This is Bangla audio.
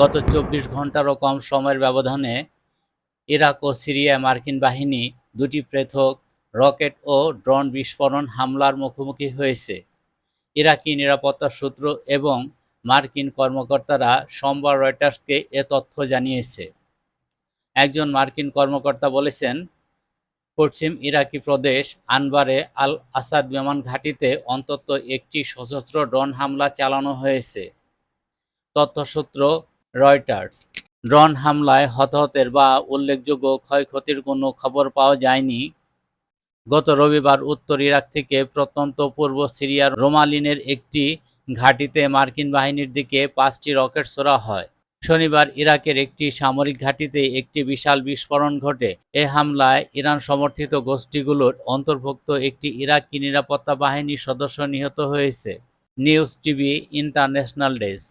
গত চব্বিশ ঘন্টারও কম সময়ের ব্যবধানে ইরাক ও সিরিয়ায় মার্কিন বাহিনী দুটি পৃথক রকেট ও ড্রোন বিস্ফোরণ হামলার মুখোমুখি হয়েছে। ইরাকি নিরাপত্তা সূত্র এবং মার্কিন কর্মকর্তারা সোমবার রয়টার্সকে এ তথ্য জানিয়েছে। একজন মার্কিন কর্মকর্তা বলেছেন, পশ্চিম ইরাকি প্রদেশ আনবারে আল আসাদ বিমান ঘাঁটিতে অন্তত একটি সশস্ত্র ড্রোন হামলা চালানো হয়েছে। তথ্যসূত্র রয়টার্স। ড্রোন হামলায় হতাহতের বা উল্লেখযোগ্য ক্ষয়ক্ষতির কোনো খবর পাওয়া যায়নি। গত রবিবার উত্তর ইরাক থেকে প্রত্যন্ত পূর্ব সিরিয়ার রোমালিনের একটি ঘাঁটিতে মার্কিন বাহিনীর দিকে পাঁচটি রকেট ছোড়া হয়। শনিবার ইরাকের একটি সামরিক ঘাঁটিতে একটি বিশাল বিস্ফোরণ ঘটে। এ হামলায় ইরান সমর্থিত গোষ্ঠীগুলোর অন্তর্ভুক্ত একটি ইরাকি নিরাপত্তা বাহিনীর সদস্য নিহত হয়েছে। News TV international desk.